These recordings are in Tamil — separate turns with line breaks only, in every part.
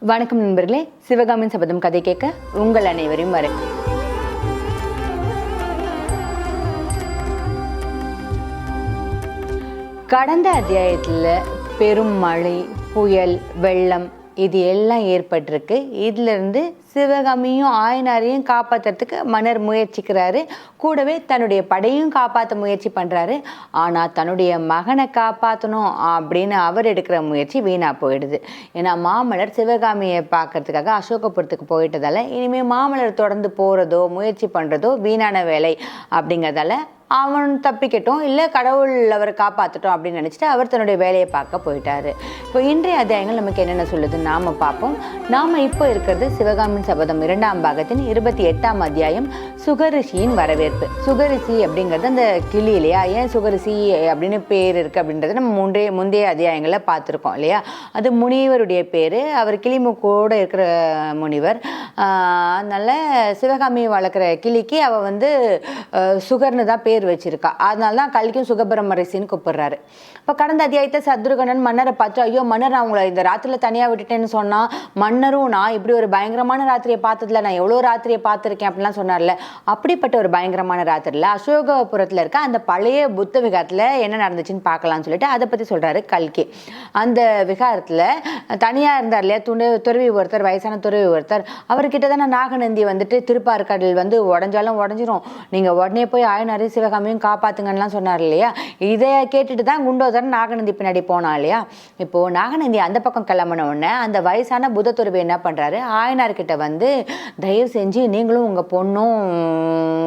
வணக்கம் நண்பர்களே சிவகாமின் சபதம் கதை கேட்க உங்கள் அனைவரையும் வரை கடந்த அத்தியாயத்தில் பெரும் மழை புயல் வெள்ளம் இது எல்லாம் ஏற்பட்டிருக்கு. இதிலிருந்து சிவகாமியும் ஆயனாரையும் காப்பாற்றுறதுக்கு மன்னர் முயற்சிக்கிறாரு. கூடவே தன்னுடைய படையும் காப்பாற்ற முயற்சி பண்ணுறாரு ஆனால் தன்னுடைய மகனை காப்பாற்றணும் அப்படின்னு அவர் எடுக்கிற முயற்சி வீணாக போயிடுது. ஏன்னா மாமலர் சிவகாமியை பார்க்கறதுக்காக அசோகபுரத்துக்கு போயிட்டதால இனிமேல் மாமலர் தொடர்ந்து போகிறதோ முயற்சி பண்ணுறதோ வீணான வேலை அப்படிங்கிறதால அவன் தப்பிக்கட்டும் இல்லை கடவுள் அவரை காப்பாற்றட்டும் அப்படின்னு நினச்சிட்டு அவர் தன்னுடைய வேலையை பார்க்க போயிட்டாரு. இப்போ இன்றைய அத்தியாயங்கள் நமக்கு என்னென்ன சொல்லுது நாம் பார்ப்போம். நாம் இப்போ இருக்கிறது சிவகாமின் சபதம் இரண்டாம் பாகத்தின் இருபத்தி எட்டாம் அத்தியாயம் சுகரிஷியின் வரவேற்பு. சுகரிஷி அப்படிங்கிறது அந்த கிளி இல்லையா? ஏன் சுகரிஷி அப்படின்னு பேர் இருக்குது அப்படின்றத நம்ம முந்தைய முந்தைய அத்தியாயங்களில் பார்த்துருக்கோம் இல்லையா? அது முனிவருடைய பேர். அவர் கிளிமுக்கோடு இருக்கிற முனிவர். அதனால் சிவகாமியை வளர்க்குற கிளிக்கு அவள் வந்து சுகர்னு தான் பேர் வச்சிருக்கா. அதனால தான் கல்கியும் சுகபிரமரிசின்னு கூப்பிடுறாரு. இப்போ கடந்த அத்தியாயத்தை சத்ருகணன் மன்னரை பார்த்து ஐயோ மன்னர் நான் உங்களை இந்த ராத்திரியில் தனியாக விட்டுட்டேன்னு சொன்னா மன்னரும் நான் இப்படி ஒரு பயங்கரமான ராத்திரியை பார்த்ததுல நான் எவ்வளோ ராத்திரியை பார்த்துருக்கேன்? அப்படிலாம் சொன்னார்ல. அப்படிப்பட்ட ஒரு பயங்கரமான ராத்திரியில் அசோகபுரத்தில் இருக்க அந்த பழைய புத்த விகாரத்தில் என்ன நடந்துச்சுன்னு பார்க்கலாம்னு சொல்லிட்டு அதை பற்றி சொல்கிறாரு கல்கி. அந்த விகாரத்தில் தனியாக இருந்தார் இல்லையா துணை துறவி ஒருத்தர் வயசான துறவி ஒருத்தர் அவர்கிட்ட தானே நாகநந்தி வந்துட்டு திருப்பார்கடல் வந்து உடஞ்சாலும் உடஞ்சிரும். நீங்கள் உடனே போய் ஆயனாரையும் சிவகாமியும் காப்பாத்துங்கன்னுலாம் சொன்னார் இல்லையா? இதை கேட்டுட்டு தான் குண்டோதரன் நாகநந்தி பின்னாடி போனான் இல்லையா? இப்போது நாகநந்தி அந்த பக்கம் கிளம்பின உடனே அந்த வயசான புத்த துறவி என்ன பண்ணுறாரு ஆயனார்கிட்ட வந்து தயவு செஞ்சு நீங்களும் உங்கள் பொண்ணும்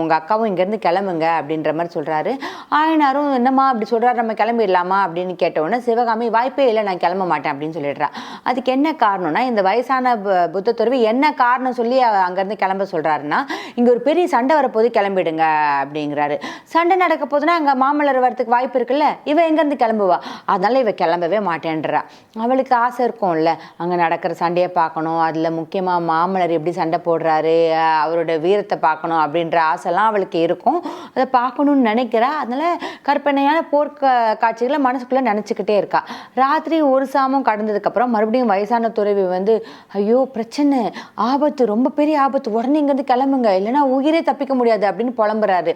உங்கள் அக்காவும் இங்கேருந்து கிளம்புங்க அப்படின்ற மாதிரி சொல்கிறாரு ஆயனாரும் என்னம்மா அப்படி சொல்கிறாரு நம்ம கிளம்பிடலாமா? அப்படின்னு கேட்டவுடனே சிவகாமி வாய்ப்பே இல்லை நான் கிளம்ப மாட்டேன் அப்படின்னு சொல்லிடுறா. அதுக்கு என்ன காரணம்னா இந்த வயசான புத்த துறவி என்ன காரணம் சொல்லி அங்கேருந்து கிளம்ப சொல்கிறாருன்னா இங்கே ஒரு பெரிய சண்டை வரப்போது கிளம்பிடுங்க அப்படிங்கிறாரு. சண்டை நடக்க போதுன்னா அங்கே மாமல்லர் வரதுக்கு வாய்ப்பு இருக்குல்ல? இவ எங்கேருந்து கிளம்புவா? அதனால இவ கிளம்பவே மாட்டேன்றா. அவளுக்கு ஆசை இருக்கும்ல. அங்கே நடக்கிற சண்டையை பார்க்கணும். அதில் முக்கியமாக மாமல்லர் எப்படி சண்டை போடுறாரு அவரோட வீரத்தை பார்க்கணும் அப்படின்ற ஆசைலாம் அவளுக்கு இருக்கும். அதை பார்க்கணும்னு நினைக்கிறா. அதனால கற்பனையான போர்க்க காட்சிகளை மனசுக்குள்ளே நினச்சிக்கிட்டே இருக்கா. ராத்திரி ஒரு சாமம் கடந்ததுக்கப்புறம் மறுபடியும் வயசான துறவி வந்து ஐயோ பிரச்சனை. ஆபத்து. ரொம்ப பெரிய ஆபத்து. உடனே இங்கேருந்து கிளம்புங்க. இல்லைன்னா உயிரே தப்பிக்க முடியாது. அப்படின்னு புலம்புறாரு.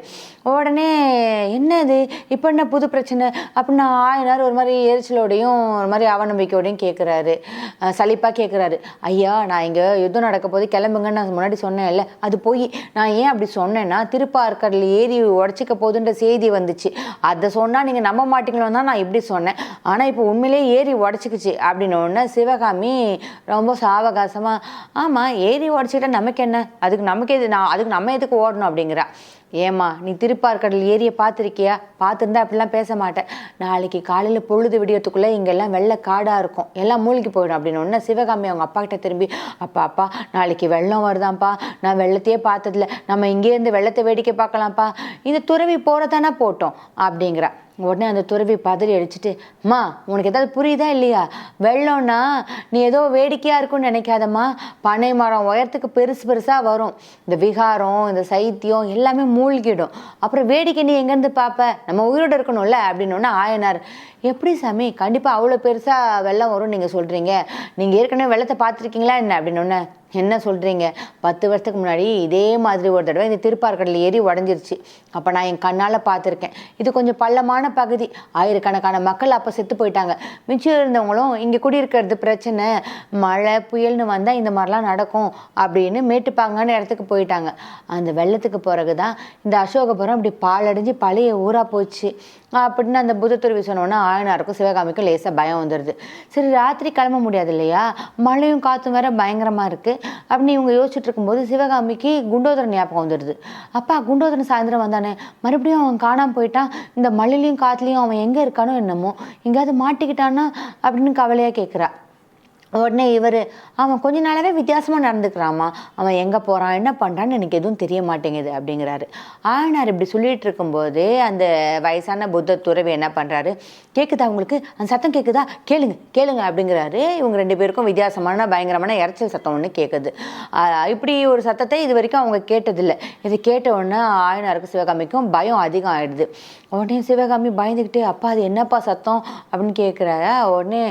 உடனே என்ன இது இப்போ என்ன புது பிரச்சனை? அப்படின்னு ஆயினார் ஒரு மாதிரி எரிச்சலோடையும் ஒரு மாதிரி அவநம்பிக்கையோடையும் கேட்குறாரு சலிப்பாக கேட்குறாரு ஐயா நான் இங்கே யுத்தம் நடக்க போது கிளம்புங்கன்னு நான் முன்னாடி சொன்னேன்ல. அது போய் நான் ஏன் அப்படி சொன்னேன்னா திருப்பார்க்கரில் ஏறி உடச்சிக்க போகுதுன்ற செய்தி வந்துச்சு. அதை சொன்னால் நீங்கள் நம்ப மாட்டீங்களோன்னு தான் நான் இப்படி சொன்னேன். ஆனால் இப்போ உண்மையிலேயே ஏறி உடச்சிக்கிச்சு அப்படின்னு ஒன்று சிவகாமி ரொம்ப சாவகாசமாக ஆமாம் ஏறி உடச்சிக்கிட்டா நமக்கு என்ன? அதுக்கு நமக்கு எது நான் அதுக்கு நம்ம எதுக்கு ஓடணும்? அப்படிங்கிறா. ஏம்மா நீ திருப்பார்கடல் ஏரியை பார்த்துருக்கியா? பார்த்துருந்தா அப்படிலாம் பேச மாட்டேன். நாளைக்கு காலையில் பொழுது விடியத்துக்குள்ளே இங்கெல்லாம் வெள்ளை காடாக இருக்கும். எல்லாம் மூழ்கி போயிடும் அப்படின்னு ஒன்று சிவகாமி அவங்க அப்பா கிட்ட திரும்பி அப்பா அப்பா நாளைக்கு வெள்ளம் வருதாம்ப்பா. நான் வெள்ளத்தையே பார்த்ததில்ல. நம்ம இங்கேருந்து வெள்ளத்தை வேடிக்கை பார்க்கலாம்ப்பா. இந்த துறவி போகிறதானா போட்டோம் அப்படிங்கிறா. உடனே அந்த துறவி பதறி அடிச்சுட்டு அம்மா உனக்கு ஏதாவது புரியுதா இல்லையா? வெள்ளம்னா நீ ஏதோ வேடிக்கையாக இருக்கும்னு நினைக்காதம்மா. பனை மரம் உயரத்துக்கு பெருசு பெருசாக வரும். இந்த விகாரம் இந்த சைத்தியம் எல்லாமே மூழ்கிடும். அப்புறம் வேடிக்கை நீ எங்கேருந்து பார்ப்ப? நம்ம உயிரோடு இருக்கணும்ல? அப்படின்னு ஆயனார் எப்படி சாமி? கண்டிப்பாக அவ்வளோ பெருசாக வெள்ளம் வரும்னு நீங்கள் சொல்கிறீங்க நீங்கள் ஏற்கனவே வெள்ளத்தை பார்த்துருக்கீங்களா என்ன? அப்படின்னு என்ன சொல்கிறீங்க பத்து வருஷத்துக்கு முன்னாடி இதே மாதிரி ஒரு தடவை இந்த திருப்பார்கடல் ஏறி உடஞ்சிருச்சு. அப்போ நான் என் கண்ணால் பார்த்துருக்கேன். இது கொஞ்சம் பள்ளமான பகுதி. ஆயிரக்கணக்கான மக்கள் அப்போ செத்து போயிட்டாங்க. மிச்சம் இருந்தவங்களும் இங்கே குடியிருக்கிறது பிரச்சனை. மழை புயல்னு வந்தால் இந்த மாதிரிலாம் நடக்கும் அப்படின்னு மேட்டுப்பாங்கான இடத்துக்கு போயிட்டாங்க. அந்த வெள்ளத்துக்கு பிறகு தான் இந்த அசோகபுரம் இப்படி பாலடைஞ்சு பழைய ஊராக போச்சு. அப்படின்னு அந்த புதத்துருவி சொன்னோன்னா ஆயனாருக்கும் சிவகாமிக்கும் லேசாக பயம் வந்துடுது சரி ராத்திரி கிளம்ப முடியாது இல்லையா மழையும் காற்றும் வேற பயங்கரமாக இருக்குது அப்படின்னு இவங்க யோசிச்சுட்டு இருக்கும்போது சிவகாமிக்கு குண்டோதரன் ஞாபகம் வந்துடுது அப்பா குண்டோதரன் சாயந்தரம் வந்தானே. மறுபடியும் அவன் காணாமல் போயிட்டான். இந்த மழையிலையும் காற்றுலையும் அவன் எங்கே இருக்கானோ என்னமோ. எங்கேயாவது மாட்டிக்கிட்டானா அப்படின்னு கவலையாக கேட்குறா உடனே இவர் அவன் கொஞ்ச நாளாகவே வித்தியாசமாக நடந்துக்கிறாமா அவன் எங்கே போகிறான் என்ன பண்ணுறான்னு எனக்கு எதுவும் தெரிய மாட்டேங்குது அப்படிங்கிறாரு. ஆனார் இப்படி சொல்லிகிட்டு இருக்கும்போது அந்த வயசான புத்த துறவி என்ன பண்ணுறாரு கேட்குதா அவங்களுக்கு அந்த சத்தம் கேட்குதா கேளுங்க கேளுங்க அப்படிங்கிறாரு. இவங்க ரெண்டு பேருக்கும் வித்தியாசமான பயங்கரமான இறைச்சல் சத்தம் ஒன்று கேட்குது இப்படி ஒரு சத்தத்தை இது வரைக்கும் அவங்க கேட்டதில்லை. இது கேட்ட உடனே ஆயனாருக்கு சிவகாமிக்கும் பயம் அதிகம் ஆயிடுது உடனே சிவகாமி பயந்துக்கிட்டு அப்பா அது என்னப்பா சத்தம்? அப்படின்னு கேட்குறாரு உடனே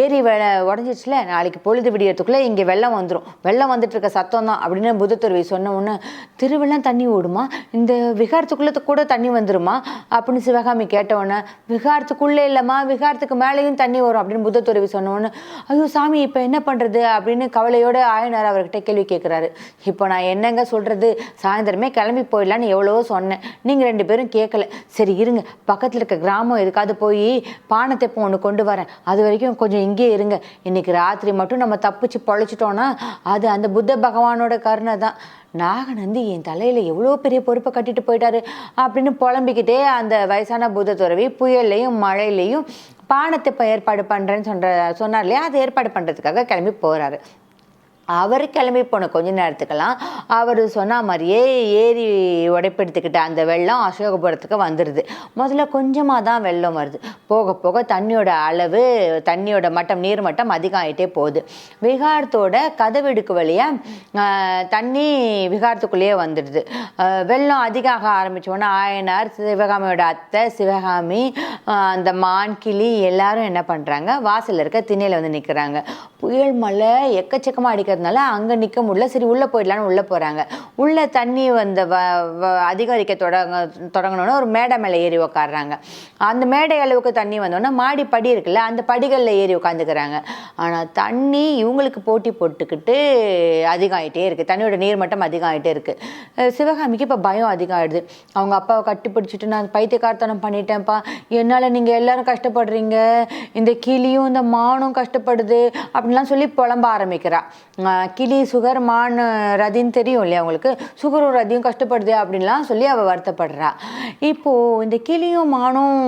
ஏரி வேலை உடஞ்சிச்சுல நாளைக்கு பொழுது விடியறதுக்குள்ளே இங்கே வெள்ளம் வந்துடும் வெள்ளம் வந்துட்டு இருக்க சத்தம் தான் அப்படின்னு புதத்துருவி சொன்ன உடனே திருவெல்லாம் தண்ணி ஓடுமா? இந்த விகாரத்துக்குள்ளே கூட தண்ணி வந்துருமா? அப்படின்னு சிவகாமி கேட்டவுடனே விகாரத்துக்குள்ளே இல்லைம்மா விகாரத்துக்கு மேலேயும் தண்ணி வரும். அப்படின்னு புதத்துருவி சொன்ன உடனே ஐயோ சாமி இப்போ என்ன பண்ணுறது அப்படின்னு கவலையோடு ஆயனார் அவர்கிட்ட கேள்வி கேட்குறாரு இப்போ நான் என்னங்க சொல்கிறது சாயந்தரமே கிளம்பி போயிடலான்னு எவ்வளவோ சொன்னேன். நீங்கள் ரெண்டு பேரும் கேட்கல சரி இருங்க. பக்கத்தில் இருக்க கிராமம் எதுக்காவது போய் பானத்தை ஒன்று கொண்டு வரேன். அது வரைக்கும் கொஞ்சம் இங்கேயே இருங்க. இன்னைக்கு ராத்திரி ராத்திரி மட்டும் நம்ம தப்பிச்சு பொழைச்சிட்டோன்னா அது அந்த புத்த பகவானோட கருணை தான். நாகநந்தி என் தலையில் எவ்வளோ பெரிய பொறுப்பை கட்டிட்டு போயிட்டாரு அப்படின்னு புலம்பிக்கிட்டே அந்த வயசான புத்த துறவி புயல்லையும் மழையிலையும் பானத்தை இப்போ ஏற்பாடு பண்ணுறேன்னு சொல்கிற சொன்னார் இல்லையா? அதை ஏற்பாடு பண்ணுறதுக்காக கிளம்பி போகிறாரு அவர் கிளம்பி போன கொஞ்ச நேரத்துக்கெல்லாம் அவர் சொன்ன மாதிரியே ஏரி உடைப்பெடுத்துக்கிட்ட அந்த வெள்ளம் அசோகபுரத்துக்கு வந்துடுது முதல்ல கொஞ்சமாக தான் வெள்ளம் வருது. போக போக தண்ணியோட அளவு தண்ணியோட மட்டம் நீர் மட்டம் அதிகம் ஆகிட்டே போகுது. விகாரத்தோட கதவெடுக்கு வழியாக தண்ணி விகாரத்துக்குள்ளேயே வந்துடுது. வெள்ளம் அதிகமாக ஆக ஆயனார் சிவகாமியோட அத்தை சிவகாமி அந்த மான் கிளி எல்லாரும் என்ன பண்ணுறாங்க வாசலில் இருக்க திண்ணையில் வந்து நிற்கிறாங்க புயல் மழை எக்கச்சக்கமாக அடிக்கிறது இருக்கிறதுனால அங்கே நிற்க முடியல. சரி உள்ளே போயிடலான்னு உள்ளே போகிறாங்க உள்ளே தண்ணி வந்த வ வ- அதிகரிக்க தொடங்க தொடங்கினோன்னே ஒரு மேடை மேலே ஏறி உக்காடுறாங்க அந்த மேடை அளவுக்கு தண்ணி வந்தோடனே மாடி படி இருக்குல்ல அந்த படிகளில் ஏறி உட்காந்துக்கிறாங்க ஆனால் தண்ணி இவங்களுக்கு போட்டி போட்டுக்கிட்டு அதிகம் ஆகிட்டே இருக்குது தண்ணியோட நீர் மட்டம் அதிகம் ஆகிட்டே இருக்குது சிவகாமிக்கு இப்போ பயம் அதிகம் ஆயிடுது அவங்க அப்பாவை கட்டிப்பிடிச்சிட்டு நான் பைத்தியக்காரத்தனம் பண்ணிட்டேன்ப்பா. என்னால் நீங்கள் எல்லோரும் கஷ்டப்படுறீங்க. இந்த கிளியும் இந்த மானும் கஷ்டப்படுது அப்படின்லாம் சொல்லி புலம்ப ஆரம்பிக்கிறா. கிளி சுகர் மான் ரதின்னு தெரியும் இல்லையா அவங்களுக்கு சுகரும் ரதியும் கஷ்டப்படுது அப்படின்லாம் சொல்லி அவள் வருத்தப்படுறா. இப்போது இந்த கிளியும் மானும்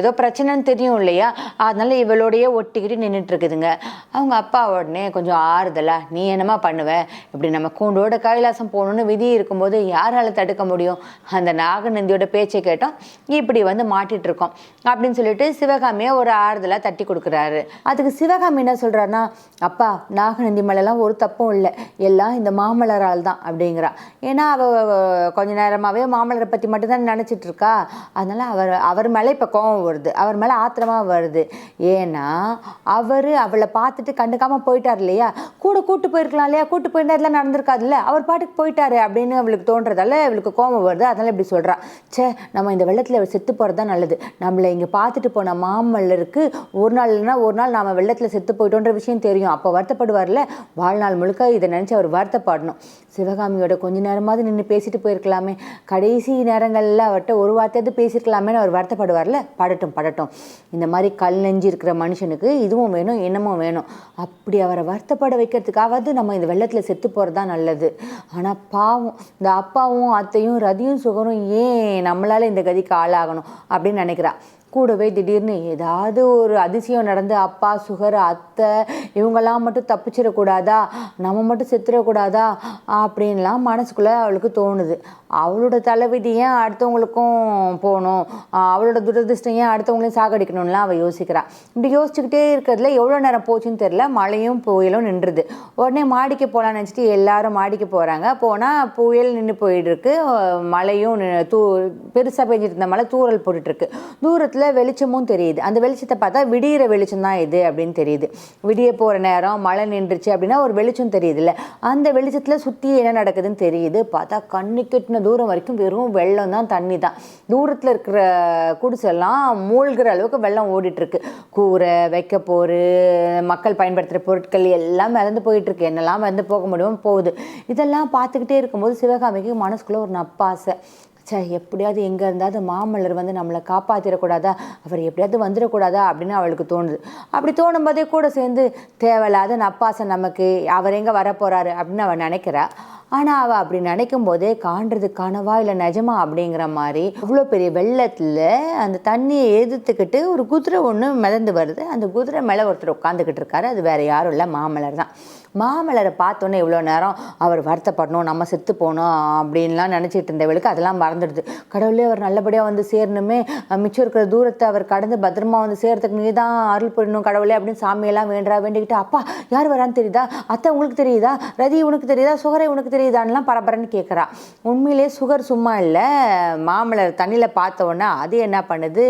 ஏதோ பிரச்சனைன்னு தெரியும் இல்லையா? அதனால் இவளோடையே ஒட்டிக்கிட்டு நின்றுட்டு இருக்குதுங்க அவங்க அப்பா உடனே கொஞ்சம் ஆறுதலா நீ என்னமா பண்ணுவ? இப்படி நம்ம கூண்டோட கைலாசம் போகணும்னு விதி இருக்கும்போது யாரால தடுக்க முடியும்? அந்த நாகநந்தியோட பேச்சை கேட்டோம். இப்படி வந்து மாட்டிட்டு இருக்கோம் அப்படின்னு சொல்லிட்டு சிவகாமியை ஒரு ஆறுதலாக தட்டி கொடுக்குறாரு. அதுக்கு சிவகாமி என்ன சொல்கிறாருன்னா அப்பா நாகநந்தி மலைலாம் ஒரு தப்பும் இல்லை. எல்லாம் இந்த மாமலரால் தான் அப்படிங்கிறா. ஏன்னா அவ கொஞ்ச நேரமாகவே மாமலரை பற்றி மட்டும்தான் நினச்சிட்ருக்கா இருக்கா. அவர் அவர் மேலே இப்போ கோவம் வருது. அவர் மேலே ஆத்திரமா வருது. ஏன்னா அவர் அவளை பார்த்துட்டு கண்டுக்காமல் போயிட்டார் இல்லையா? கூட கூட்டு போயிருக்கலாம் இல்லையா? கூட்டு போயிருந்தா இதெல்லாம் நடந்திருக்காதுல்ல அவர் பாட்டுக்கு போயிட்டாரு அப்படின்னு அவளுக்கு தோன்றதால அவளுக்கு கோவம் வருது. அதனால் இப்படி சொல்கிறா ச்சே நம்ம இந்த வெள்ளத்தில் அவள் செத்து போகிறது தான் நல்லது. நம்மளை இங்கே பார்த்துட்டு போன மாமல்லருக்கு ஒரு நாள் இல்லைன்னா ஒரு நாள் நாம் வெள்ளத்தில் செத்து போயிட்டோன்ற விஷயம் தெரியும். அப்போ வருத்தப்படுவார்ல? நாள் முழுக்க இதை நினச்சி அவர் வருத்தப்படணும் சிவகாமியோட கொஞ்ச நேரமாவது நின்று பேசிட்டு போயிருக்கலாமே. கடைசி நேரங்களில் அவர்கிட்ட ஒரு வார்த்தையாவது பேசியிருக்கலாமேன்னு அவர் வருத்தப்படுவார்ல படட்டும் படட்டும். இந்த மாதிரி கல் நெஞ்சு இருக்கிற மனுஷனுக்கு இதுவும் வேணும் என்னமும் வேணும். அப்படி அவரை வருத்தப்பட வைக்கிறதுக்காவது நம்ம இந்த வெள்ளத்தில் செத்து போகிறது தான் நல்லது. ஆனால் பாவம் இந்த அப்பாவும் அத்தையும் ரதியும் சுகரும் ஏன் நம்மளால் இந்த கதிக்கு ஆளாகணும் அப்படின்னு நினைக்கிறா. கூடவே திடீர்னு ஏதாவது ஒரு அதிசயம் நடந்து அப்பா சுகர் அத்தை இவங்கெல்லாம் மட்டும் தப்பிச்சிடக்கூடாதா? நம்ம மட்டும் செத்துடக்கூடாதா? அப்படின்லாம் மனசுக்குள்ளே அவளுக்கு தோணுது. அவளோட தலைவிதி ஏன் அடுத்தவங்களுக்கும் போகணும்? அவளோட துரதிருஷ்டம் ஏன் அடுத்தவங்களையும் சாகடிக்கணும்லாம் அவள் யோசிக்கிறான் இப்படி யோசிச்சுக்கிட்டே இருக்கிறதுல எவ்வளோ நேரம் போச்சுன்னு தெரில மழையும் புயலும் நின்றுது. உடனே மாடிக்கு போகலான்னு நினச்சிட்டு எல்லாரும் மாடிக்கு போகிறாங்க போனால் புயல் நின்று போயிட்டுருக்கு மழையும் தூ பெருசாக பெஞ்சிட்டு இருந்த மழை தூறல் போட்டுட்ருக்கு தூரத்தில் வெளிச்சமும் தெரியுது. அந்த வெளிச்சத்தை பார்த்தா விடியிற வெளிச்சம் தான் இது அப்படின்னு தெரியுது. விடிய போகிற நேரம் மழை நின்றுச்சு அப்படின்னா ஒரு வெளிச்சம் தெரியுதுல்ல. அந்த வெளிச்சத்தில் சுற்றி என்ன நடக்குதுன்னு தெரியுது. பார்த்தா கண்ணு கெட்டின தூரம் வரைக்கும் வெறும் வெள்ளம் தான் தண்ணி தான். தூரத்தில் இருக்கிற குடிசெல்லாம் மூழ்கிற அளவுக்கு வெள்ளம் ஓடிட்டுருக்கு. கூரை கூரை வைக்கப்போரு மக்கள் பயன்படுத்துகிற பொருட்கள் எல்லாம் மிதந்து போயிட்டுருக்கு. என்னெல்லாம் மிதந்து போக முடியுமோ போகுது. இதெல்லாம் பார்த்துக்கிட்டே இருக்கும்போது சிவகாமிக்கு மனசுக்குள்ளே ஒரு நப்பாசை. சே எப்படியாவது எங்கே இருந்தாவது மாமல்லர் வந்து நம்மளை காப்பாற்றிடக்கூடாதா அவர் எப்படியாவது வந்துடக்கூடாதா? அப்படின்னு அவளுக்கு தோணுது. அப்படி தோணும் போதே கூட சேர்ந்து தேவையில்லாத நப்பாசை நமக்கு அவர் எங்கே வரப்போகிறாரு அப்படின்னு அவள் நினைக்கிறா. ஆனால் அவள் அப்படி நினைக்கும் போதே காண்றது கனவா இல்லை நிஜமா? அப்படிங்கிற மாதிரி அவ்வளோ பெரிய வெள்ளத்தில் அந்த தண்ணியை எதிர்த்துக்கிட்டு ஒரு குதிரை ஒன்று மிதந்து வருது. அந்த குதிரை மேலே ஒருத்தர் உட்காந்துக்கிட்டு இருக்காரு. அது வேறு யாரும் இல்லை மாமலர் தான். மாமலரை பார்த்தோன்னே இவ்வளோ நேரம் அவர் வருத்தப்படணும் நம்ம செத்து போகணும் அப்படின்லாம் நினச்சிட்டு இருந்தவளுக்கு அதெல்லாம் மறந்துடுது. கடவுளே அவர் நல்லபடியாக வந்து சேரணுமே. மிச்சம் இருக்கிற தூரத்தை அவர் கடந்து பத்திரமா வந்து சேர்றதுக்கு நீ தான் அருள் புரியணும் கடவுளே அப்படின்னு சாமியெல்லாம் வேண்டா வேண்டிக்கிட்டு அப்பா யார் வரான்னு தெரியுதா? அத்தை உங்களுக்கு தெரியுதா? ரதி உனக்கு தெரியுதா? சுகரை உனக்கு தெரியுதான்லாம் பரபரன்னு கேட்குறா உண்மையிலே சுகர் சும்மா இல்லை. மாமலர் தண்ணியில் பார்த்த உடனே அது என்ன பண்ணுது?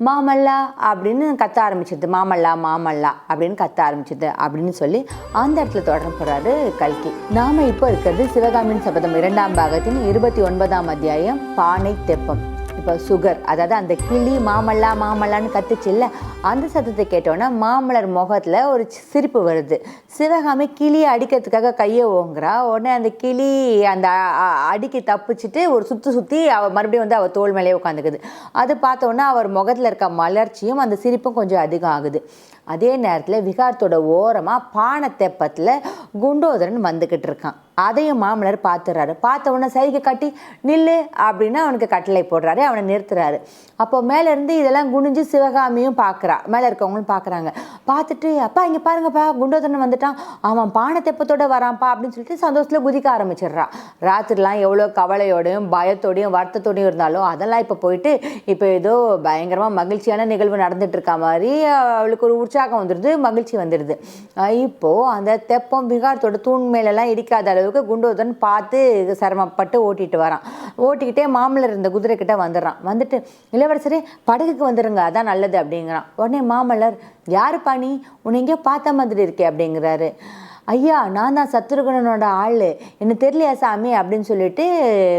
மாமல்லா அப்படின்னு கத்த ஆரம்பிச்சிருது மாமல்லா மாமல்லா அப்படின்னு கத்த ஆரம்பிச்சிருது அப்படின்னு சொல்லி அந்த இடத்துல தொடர போகிறாரு கல்கி. நாம் இப்போ இருக்கிறது சிவகாமியின் சபதம் இரண்டாம் பாகத்தின் இருபத்தி ஒன்பதாம் அத்தியாயம் பானை தெப்பம். இப்போ சுகர் அதாவது அந்த கிளி மாமல்லா மாமல்லான்னு கத்துச்சு இல்லை? அந்த சத்தத்தை கேட்டோன்னே மாமலர் முகத்தில் ஒரு சி- சிரிப்பு வருது. சிவகாமி கிளியை அடிக்கிறதுக்காக கையை ஓங்குறா. உடனே அந்த கிளி அந்த அ- அடிக்கி தப்பிச்சிட்டு ஒரு சுற்றி சுற்றி அவள் மறுபடியும் வந்து அவள் தோல் மேலேயே உட்காந்துக்குது அது பார்த்தோன்னா அவர் முகத்தில் இருக்க மலர்ச்சியும் அந்த சிரிப்பும் கொஞ்சம் அதிகம் ஆகுது அதே நேரத்தில் விகாரத்தோட ஓரமாக பானை தெப்பத்தில் குண்டோதரன் வந்துக்கிட்டு இருக்கான். அதையும் மாமலர் பார்த்துறாரு பார்த்த உடனே சைகை கட்டி நில்லு அப்படின்னு அவனுக்கு கட்டளை போடுறாரு. அவனை நிறுத்துறாரு. அப்போ மேலேருந்து இதெல்லாம் குனிஞ்சு சிவகாமியும் பார்க்குறா மேலே இருக்கவங்களும் பார்க்குறாங்க பார்த்துட்டு அப்பா இங்கே பாருங்கப்பா குண்டோதரன் வந்துட்டான். அவன் பானை தெப்பத்தோட வரான்ப்பா அப்படின்னு சொல்லிட்டு சந்தோஷத்தில் குதிக்க ஆரம்பிச்சிடுறான் ராத்திரிலாம் எவ்வளோ கவலையோடையும் பயத்தோடையும் வருத்தத்தோடையும் இருந்தாலும் அதெல்லாம் இப்போ போயிட்டு இப்போ ஏதோ பயங்கரமாக மகிழ்ச்சியான நிகழ்வு நடந்துட்டு இருக்கா மாதிரி அவளுக்கு ஒரு உற்சாகம் வந்துடுது மகிழ்ச்சி வந்துடுது இப்போது இப்போ அந்த தெப்பம் விகாரத்தோட தூண் மேலெல்லாம் இடிக்காத அளவுக்கு குண்டோதரன் பார்த்து சிரமப்பட்டு ஓட்டிகிட்டு வரான். ஓட்டிக்கிட்டே மாமல்லர் இருந்த குதிரைக்கிட்ட வந்துடுறான். வந்துட்டு இளவரசரே படகுக்கு வந்துடுங்க அதான் நல்லது அப்படிங்கிறான். உடனே மாமல்லர் யாருப்பா நீ? உன்னை எங்கேயோ பார்த்த மாதிரி இருக்கே அப்படிங்கிறாரு. ஐயா நான் தான் சத்ருகனனோட ஆள். எனக்கு தெரியலையா சாமி? அப்படின்னு சொல்லிட்டு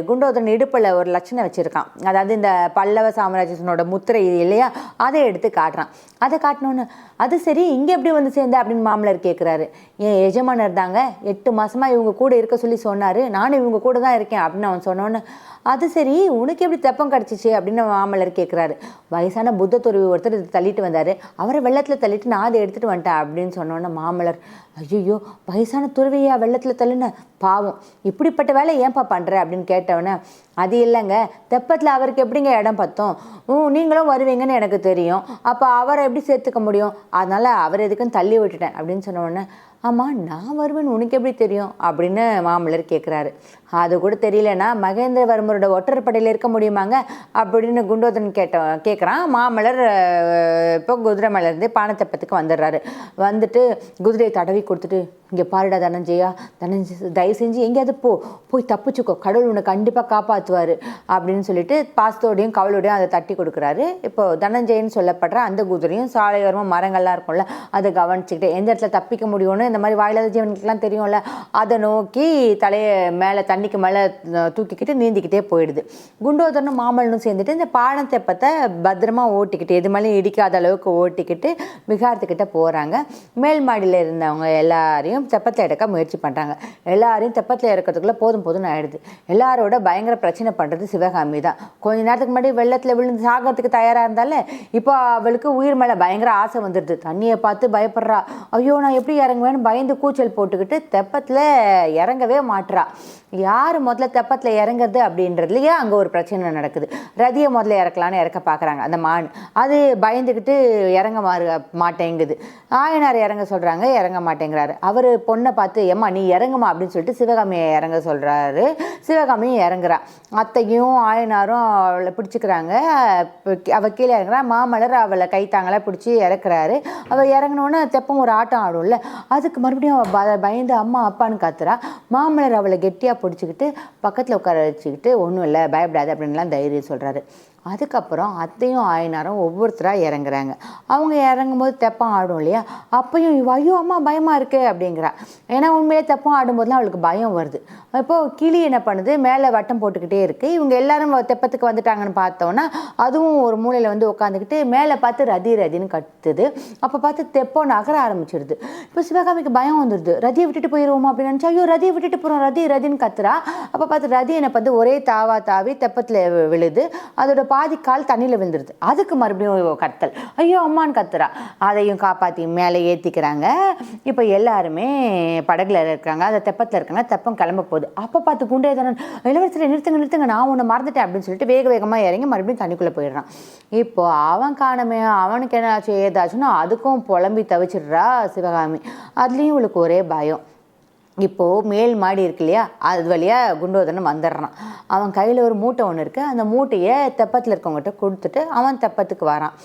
குண்டோதரன் இடுப்பில் ஒரு லட்சணம் வச்சுருக்கான். அதாவது இந்த பல்லவ சாம்ராஜ்யத்தினோட முத்திரை இல்லையா? அதை எடுத்து காட்டுறான். அதை காட்டினோன்னு அது சரி இங்கே எப்படி வந்து சேர்ந்த? அப்படின்னு மாமலர் கேட்குறாரு என் எஜமானர் தாங்க எட்டு மாதமாக இவங்க கூட இருக்க சொல்லி சொன்னார். நானும் இவங்க கூட தான் இருக்கேன் அப்படின்னு அவன் சொன்னோன்னு அது சரி உனக்கு எப்படி தெப்பம் கிடச்சிச்சு? அப்படின்னு மாமல்லர் கேட்குறாரு வயசான புத்த துறவி ஒருத்தர் தள்ளிட்டு வந்தார். அவரை வெள்ளத்தில் தள்ளிட்டு நான் அதை எடுத்துகிட்டு வந்துட்டேன் அப்படின்னு சொன்னோன்னே மாமல்லர் ஐயோ வயசான துறவியா வெள்ளத்தில் தள்ளுன பாவம். இப்படிப்பட்ட வேலை ஏன்பா பண்ணுற அப்படின்னு கேட்டவொடனே அது இல்லைங்க. தெப்பத்தில் அவருக்கு எப்படிங்க இடம் பத்தோம்? ம் நீங்களும் வருவீங்கன்னு எனக்கு தெரியும். அப்போ அவரை எப்படி சேர்த்துக்க முடியும்? அதனால் அவர் எதுக்குன்னு தள்ளி விட்டுட்டேன் அப்படின்னு சொன்ன உடனே ஆமாம் நான் வருவேன் உனக்கு எப்படி தெரியும்? அப்படின்னு மாமல்லர் கேட்குறாரு அது கூட தெரியலனா மகேந்திரவர்மரோட ஒற்றற்படையில் இருக்க முடியுமாங்க? அப்படின்னு குண்டோதரன் கேட்ட கேட்குறான் மாமல்லர் இப்போ குதிரை மேலேருந்து பானத்தப்பத்துக்கு வந்துடுறாரு. வந்துட்டு குதிரையை தடவி கொடுத்துட்டு இங்கே பாருடா தனஞ்சயா தனஞ்சய தயவு செஞ்சு எங்கேயாவது போ. போய் தப்பிச்சுக்கோ. கடவுள் உன்னை கண்டிப்பாக காப்பாற்றுவார் அப்படின்னு சொல்லிட்டு பாஸ்தோடையும் கவலோடையும் அதை தட்டி கொடுக்குறாரு. இப்போ தனஞ்சயன்னு சொல்லப்படுற அந்த குதிரையும் சாலையோரமாக மரங்கள்லாம் இருக்கும்ல அதை கவனிச்சுக்கிட்டு எந்த இடத்துல தப்பிக்க முடியும்னு இந்த மாதிரி வாயிலாத ஜீவனுக்கெல்லாம் தெரியும்ல அதை நோக்கி தலையை மேலே தண்ணிக்கு மேலே தூக்கிக்கிட்டு நீந்திக்கிட்டே போயிடுது. குண்டோதரனும் மாமல்லனும் சேர்ந்துட்டு இந்த பானத்தெப்பத்தை பத்திரமா ஓட்டிக்கிட்டு எது மேலேயும் இடிக்காத அளவுக்கு ஓட்டிக்கிட்டு விகாரத்துக்கிட்ட போகிறாங்க மேல் மாடியில் இருந்தவங்க எல்லாரையும் தெப்பத்தில் எடுக்க முயற்சி பண்ணுறாங்க எல்லாரையும் தெப்பத்தில் இறக்கிறதுக்குள்ளே போதும் போதும்னு ஆயிடுது. எல்லாரோட பயங்கர பிரச்சனை பண்ணுறது சிவகாமி தான். கொஞ்ச நேரத்துக்கு முன்னாடி வெள்ளத்தில் விழுந்து சாகிறதுக்கு தயாராக இருந்தால இப்போ அவளுக்கு உயிர் மேலே பயங்கர ஆசை வந்துடுது. தண்ணியை பார்த்து பயப்படுறா. ஐயோ நான் எப்படி இறங்குவேன்னு பயந்து கூச்சல் போட்டுக்கிட்டு தெப்பத்தில் இறங்கவே மாட்டுறா யார் முதல்ல தெப்பத்தில் இறங்குறது அப்படின்றதுலையே அங்கே ஒரு பிரச்சனை நடக்குது. ரதியை முதல்ல இறக்கலான்னு இறக்க பார்க்குறாங்க அந்த மான். அது பயந்துக்கிட்டு இறங்க மாறு மாட்டேங்குது. ஆயனார் இறங்க சொல்கிறாங்க இறங்க மாட்டேங்கிறாரு. அவர் பொண்ணை பார்த்து ஏம்மா நீ இறங்குமா? அப்படின்னு சொல்லிட்டு சிவகாமியை இறங்க சொல்கிறாரு சிவகாமியும் இறங்குறா. அத்தையும் ஆயனாரும் அவளை பிடிச்சிக்கிறாங்க. அவள் கீழே இறங்குறா. மாமலர் அவளை கைத்தாங்களா பிடிச்சி இறக்குறாரு. அவள் இறங்கினோன்னே தெப்பம் ஒரு ஆட்டம் ஆடும்ல. அதுக்கு மறுபடியும் அவள் ப பயந்து அம்மா அப்பான்னு கத்துறா. மாமலர் அவளை கெட்டியாக பிடிச்சிக்கிட்டு பக்கத்தில் உட்கார வச்சுக்கிட்டு ஒன்றும் இல்லை பயப்படாது அப்படின்லாம் தைரியம் சொல்கிறாரு அதுக்கப்புறம் அத்தையும் ஆயினாரும் ஒவ்வொருத்தராக இறங்குறாங்க. அவங்க இறங்கும்போது தெப்பம் ஆடும் இல்லையா? அப்பயும் இவ ஐயோ அம்மா பயமாக இருக்கு அப்படிங்கிறா. ஏன்னா உண்மையிலே தெப்பம் ஆடும்போதுலாம் அவளுக்கு பயம் வருது. இப்போது கிளி என்ன பண்ணுது? மேலே வட்டம் போட்டுக்கிட்டே இருக்குது இவங்க எல்லாரும் தெப்பத்துக்கு வந்துட்டாங்கன்னு பார்த்தோன்னா அதுவும் ஒரு மூலையில் வந்து உட்காந்துக்கிட்டு மேலே பார்த்து ரதி ரதின்னு கத்துது. அப்போ பார்த்து தெப்பம் நகர ஆரம்பிச்சிருது. இப்போ சிவகாமிக்கு பயம் வந்துடுது ரதியை விட்டுட்டு போயிடுவோமா அப்படின்னு நினச்சா ஐயோ ரதியை விட்டுட்டு போகிறோம் ரதி ரதின்னு கத்துறா. அப்போ பார்த்து ரதி என்ன பார்த்து ஒரே தாவா தாவி தெப்பத்தில் விழுது. அதோட பாதி கால் தண்ணியில் விழுந்துருது. அதுக்கு மறுபடியும் கத்தல். ஐயோ அம்மான்னு கத்துறா. அதையும் காப்பாற்றி மேலே ஏற்றிக்கிறாங்க இப்போ எல்லாருமே படகுல இருக்காங்க. அந்த தெப்பத்தில் இருக்காங்க. தெப்பம் கிளம்ப போகுது. அப்போ பார்த்து குண்டேதனன் இளவரசரை நிறுத்துங்க நிறுத்துங்க. நான் ஒன்று மறந்துட்டேன் அப்படின்னு சொல்லிட்டு வேக வேகமாக இறங்கி மறுபடியும் தண்ணிக்குள்ளே போயிடுறான். இப்போ அவன் காணமே அவனுக்கு என்ன ஏதாச்சுன்னா அதுக்கும் புலம்பி தவிச்சிடுறா சிவகாமி. அதுலேயும் இவளுக்கு ஒரே பயம். இப்போது மேல் மாடி இருக்கு இல்லையா? அது வழியாக குண்டோதரன் வந்துடுறான். அவன் கையில் ஒரு மூட்டை ஒன்று இருக்குது அந்த மூட்டையை தெப்பத்தில் இருக்கவங்ககிட்ட கொடுத்துட்டு அவன் தெப்பத்துக்கு வரான்.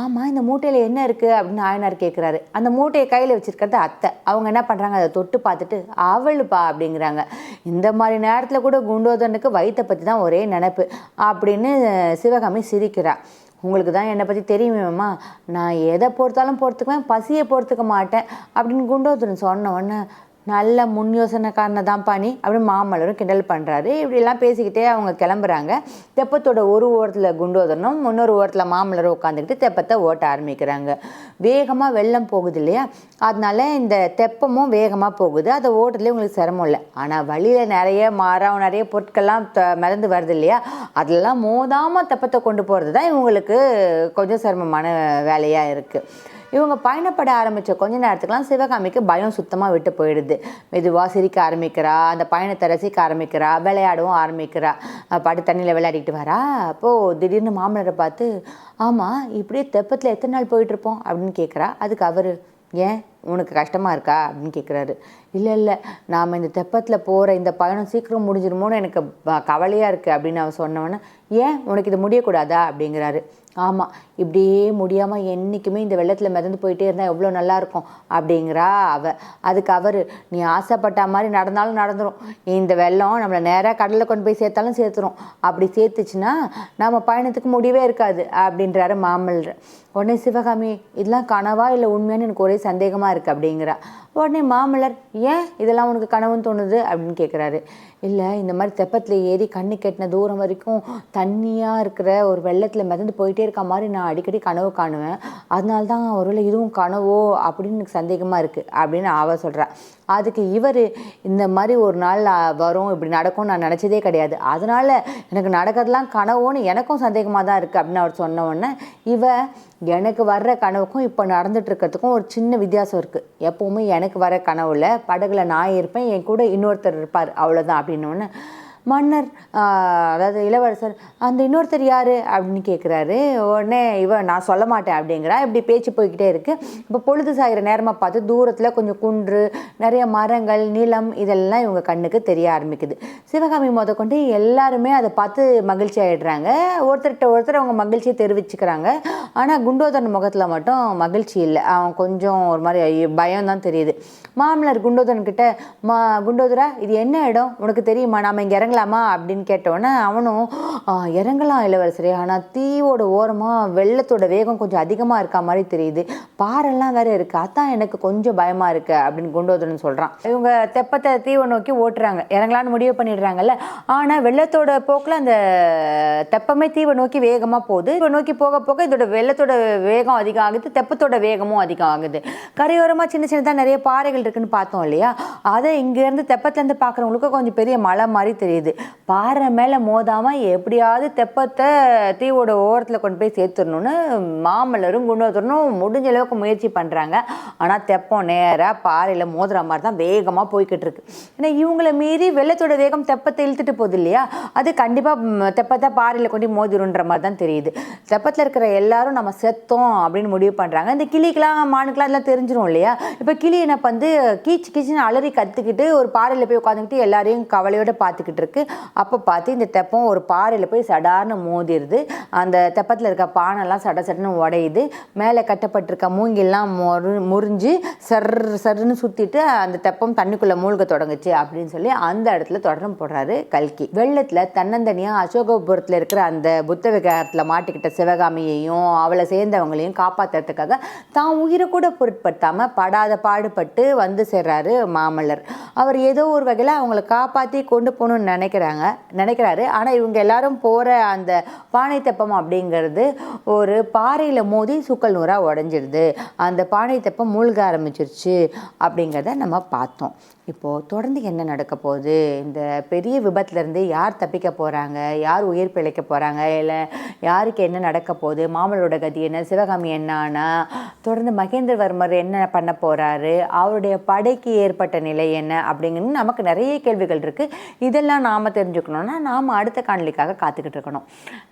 ஆமாம் இந்த மூட்டையில் என்ன இருக்குது அப்படின்னு ஆயனார் கேட்குறாரு அந்த மூட்டையை கையில் வச்சுருக்கிறது அத்தை. அவங்க என்ன பண்ணுறாங்க அதை தொட்டு பார்த்துட்டு அவளுப்பா அப்படிங்கிறாங்க. இந்த மாதிரி நேரத்தில் கூட குண்டோதரனுக்கு வயிற்றை பற்றி தான் ஒரே நினப்பு அப்படின்னு சிவகாமி சிரிக்கிறான் உங்களுக்கு தான் என்னை பற்றி தெரியுமேம்மா நான் எதை பொறுத்தாலும் பொறுத்துக்குவேன் பசியை பொறுத்துக்க மாட்டேன் அப்படின்னு குண்டோதரன் சொன்ன உடனே நல்ல முன் யோசனைக்காரனை தான் பண்ணி அப்படின்னு மாமல்லரும் கிண்டல் பண்ணுறாரு இப்படிலாம் பேசிக்கிட்டே அவங்க கிளம்புறாங்க. தெப்பத்தோட ஒரு ஓரத்தில் குண்டோதரனும் இன்னொரு ஓரத்தில் மாமல்லரும் உட்காந்துக்கிட்டு தெப்பத்தை ஓட்ட ஆரம்பிக்கிறாங்க. வேகமாக வெள்ளம் போகுது இல்லையா? அதனால இந்த தெப்பமும் வேகமாக போகுது. அதை ஓட்டுறதுலேயே உங்களுக்கு சிரமம் இல்லை. ஆனால் வழியில் நிறைய மரம் நிறைய பொருட்கள்லாம் த மிதந்து வருது இல்லையா? அதெல்லாம் மோதாமல் தெப்பத்தை கொண்டு போகிறது தான் இவங்களுக்கு கொஞ்சம் சிரமமான வேலையாக இருக்குது இவங்க பயணப்பட ஆரம்பித்த கொஞ்ச நேரத்துக்குலாம் சிவகாமிக்கு பயம் சுத்தமாக விட்டு போயிடுது. மெதுவாக சிரிக்க ஆரம்பிக்கிறா அந்த பயணத்தை ரசிக்க ஆரம்பிக்கிறா விளையாடவும் ஆரம்பிக்கிறா. பாட்டு தண்ணியில் விளையாடிக்கிட்டு வரா. அப்போது திடீர்னு மாமனரை பார்த்து ஆமாம் இப்படியே தெப்பத்தில் எத்தனை நாள் போயிட்டுருப்போம் அப்படின்னு கேட்குறா அதுக்கு அவர் ஏன் உனக்கு கஷ்டமாக இருக்கா? அப்படின்னு கேட்குறாரு இல்லை இல்லை நாம் இந்த தெப்பத்தில் போகிற இந்த பயணம் சீக்கிரம் முடிஞ்சிருமோன்னு எனக்கு கவலையாக இருக்குது அப்படின்னு அவன் சொன்னவொன்னே ஏன் உனக்கு இது முடியக்கூடாதா? அப்படிங்கிறாரு. ஆமாம் இப்படியே முடியாமல் என்றைக்குமே இந்த வெள்ளத்தில் மிதந்து போயிட்டே இருந்தால் எவ்வளோ நல்லாயிருக்கும் அப்படிங்கிறா அவ. அதுக்கு அவர் நீ ஆசைப்பட்ட மாதிரி நடந்தாலும் நடந்துடும் இந்த வெள்ளம் நம்மளை நேராக கடலில் கொண்டு போய் சேர்த்தாலும் சேர்த்துரும். அப்படி சேர்த்துச்சுன்னா நம்ம பயணத்துக்கு முடிவே இருக்காது அப்படின்றாரு மாமல்லர் உடனே சிவகாமி இதெல்லாம் கனவா இல்லை உண்மையானு எனக்கு ஒரே சந்தேகமாக இருக்குது அப்படிங்கிறா. உடனே மாமல்லர் ஏன் இதெல்லாம் உனக்கு கனவுன்னு தோணுது அப்படின்னு கேட்குறாரு இல்லை இந்த மாதிரி தெப்பத்தில் ஏறி கண்ணு கெட்டின தூரம் வரைக்கும் தண்ணியாக இருக்கிற ஒரு வெள்ளத்தில் மிதந்து போயிட்டே இருக்க மாதிரி நான் அடிக்கடி கனவு காணுவேன். அதனால தான் ஒருவேளை இதுவும் கனவோ அப்படின்னு எனக்கு சந்தேகமாக இருக்குது அப்படின்னு அவ சொல்கிறேன் அதுக்கு இவர் இந்த மாதிரி ஒரு நாள் வரும் இப்படி நடக்கும்னு நான் நினச்சதே கிடையாது. அதனால் எனக்கு நடக்கிறதுலாம் கனவோன்னு எனக்கும் சந்தேகமாக தான் இருக்குது அப்படின்னு அவர் சொன்ன உடனே இவ எனக்கு வர்ற கனவுக்கும் இப்போ நடந்துட்டு இருக்கிறதுக்கும் ஒரு சின்ன வித்தியாசம் இருக்குது எப்போவுமே எனக்கு வர கனவுல படகுல நான் இருப்பேன் என் கூட இன்னொருத்தர் இருப்பார் அவ்வளோதான் அப்படின்னோடனே மன்னர் அதாவது இளவரசர் அந்த இன்னொருத்தர் யார் அப்படின்னு கேட்குறாரு உடனே இவன் நான் சொல்ல மாட்டேன் அப்படிங்கிறா. இப்படி பேச்சு போய்கிட்டே இருக்குது இப்போ பொழுது சாகிற நேரமாக பார்த்து தூரத்தில் கொஞ்சம் குன்று நிறைய மரங்கள் நிலம் இதெல்லாம் இவங்க கண்ணுக்கு தெரிய ஆரம்பிக்குது. சிவகாமி முத கொண்டு எல்லாருமே அதை பார்த்து மகிழ்ச்சி ஆயிடுறாங்க. ஒருத்தர்கிட்ட ஒருத்தர் அவங்க மகிழ்ச்சியை தெரிவிச்சுக்கிறாங்க. ஆனால் குண்டோதரன் முகத்தில் மட்டும் மகிழ்ச்சி இல்லை. அவன் கொஞ்சம் ஒரு மாதிரி பயம் தான் தெரியுது. மாமலர் குண்டோதரன் கிட்ட மா குண்டோதரா இது என்ன இடம்? உனக்கு தெரியுமா? நாம் இங்கே இறங்கலாமா அப்படின்னு கேட்டோன்னே அவனும் இறங்கலாம் இளவரசரே. ஆனால் தீவோட ஓரமாக வெள்ளத்தோட வேகம் கொஞ்சம் அதிகமாக இருக்க மாதிரி தெரியுது. பாறைலாம் வேற இருக்கு. அதான் எனக்கு கொஞ்சம் பயமாக இருக்கு அப்படின்னு குண்டோதரன் சொல்கிறான் இவங்க தெப்பத்தை தீவை நோக்கி ஓட்டுறாங்க. இறங்கலான்னு முடிவு பண்ணிடுறாங்கல்ல. ஆனால் வெள்ளத்தோட போக்கில் அந்த தெப்பமே தீவை நோக்கி வேகமாக போகுது. தீவை நோக்கி போக போக இதோட வெள்ளத்தோட வேகம் அதிகம் ஆகுது தெப்பத்தோட வேகமும் அதிகம் ஆகுது கரையோரமாக சின்ன சின்னதாக நிறைய பாறைகள் இருக்குன்னு பார்த்தோம் இல்லையா? அதை இங்கேருந்து தெப்பத்துலேருந்து பார்க்குறவங்களுக்கு கொஞ்சம் பெரிய மலை மாதிரி தெரியுது. பாறை மேலே மோதாமல் எப்படியாவது தெப்பத்தை தீவோட ஓரத்தில் கொண்டு போய் சேர்த்துடணும்னு மாமல்லரும் குண்டோத்தரனும் முடிஞ்ச அளவுக்கு முயற்சி பண்ணுறாங்க ஆனால் தெப்பம் நேராக பாறையில் மோதுற மாதிரி தான் வேகமாக போய்கிட்டு இருக்கு. ஏன்னா இவங்களை மீறி வெள்ளத்தோட வேகம் தெப்பத்தை இழுத்துட்டு போகுது இல்லையா? அது கண்டிப்பாக தெப்பத்தை பாறையில் கொண்டு மோதிருன்ற மாதிரி தான் தெரியுது. தெப்பத்தில் இருக்கிற எல்லாரும் நம்ம செத்தோம் அப்படின்னு முடிவு பண்ணுறாங்க இந்த கிளிக்கெலாம் மானுக்கெலாம் இதெல்லாம் தெரிஞ்சிடும் இல்லையா? இப்போ கிளி என்ன வந்து கீச்சு கீச்சுன்னு அலறி கற்றுக்கிட்டு ஒரு பாறையில் போய் உட்காந்துக்கிட்டு எல்லாரையும் கவலையோட பார்த்துக்கிட்டு இருக்கு. அப்போ பார்த்து இந்த தெப்பம் ஒரு பாறையில் போய் சடார்னு மோதிடுது அந்த தெப்பத்தில் இருக்க பானைலாம் சட சடன்னு உடையுது. மேலே கட்டப்பட்டிருக்க மூங்கில்லாம் முறு முறிஞ்சு சர் சர்ன்னு சுற்றிட்டு அந்த தெப்பம் தண்ணிக்குள்ளே மூழ்க தொடங்குச்சு அப்படின்னு சொல்லி அந்த இடத்துல தொடரம் போடுறாரு கல்கி. வெள்ளத்தில் தன்னந்தனியாக அசோகபுரத்தில் இருக்கிற அந்த புத்த விகாரத்தில் மாட்டிக்கிட்ட சிவகாமியையும் அவளை சேர்ந்தவங்களையும் காப்பாற்றுறதுக்காக தான் உயிரை கூட பொருட்படுத்தாமல் படாத பாடுபட்டு வந்து சேர்றாரு மாமல்லர். அவர் ஏதோ ஒரு வகையில் அவங்கள காப்பாற்றி கொண்டு போகணும்னு நினைக்கிறாங்க நினைக்கிறாரு. ஆனால் இவங்க எல்லாரும் போகிற அந்த பானை தெப்பம் அப்படிங்கிறது ஒரு பாறையில் மோதி சுக்கல் நூறாக உடஞ்சிடுது அந்த பானை தெப்பம் மூழ்க ஆரம்பிச்சிருச்சு அப்படிங்கிறத நம்ம பார்த்தோம். இப்போது தொடர்ந்து என்ன நடக்க போகுது? இந்த பெரிய விபத்துலேருந்து யார் தப்பிக்க போகிறாங்க யார் உயிர் பிழைக்க போகிறாங்க இல்லை யாருக்கு என்ன நடக்க போகுது? மாமலோட கதி என்ன? சிவகாமி என்னான்னா தொடர்ந்து மகேந்திரவர்மர் என்ன பண்ண போகிறாரு அவருடைய படைக்கு ஏற்பட்ட நிலை என்ன? அப்படிங்கன்னு நமக்கு நிறைய கேள்விகள் இருக்குது இதெல்லாம் நாம் தெரிஞ்சுக்கணுன்னா நாம் அடுத்த காணொலிக்காக காத்துக்கிட்டு இருக்கணும்.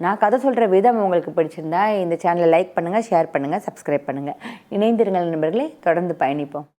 நான் கதை சொல்கிற விதம் உங்களுக்கு பிடிச்சிருந்தா இந்த சேனலை லைக் பண்ணுங்கள் ஷேர் பண்ணுங்கள் சப்ஸ்கிரைப் பண்ணுங்கள் இணைந்திருங்கள் நண்பர்களே தொடர்ந்து பயணிப்போம்.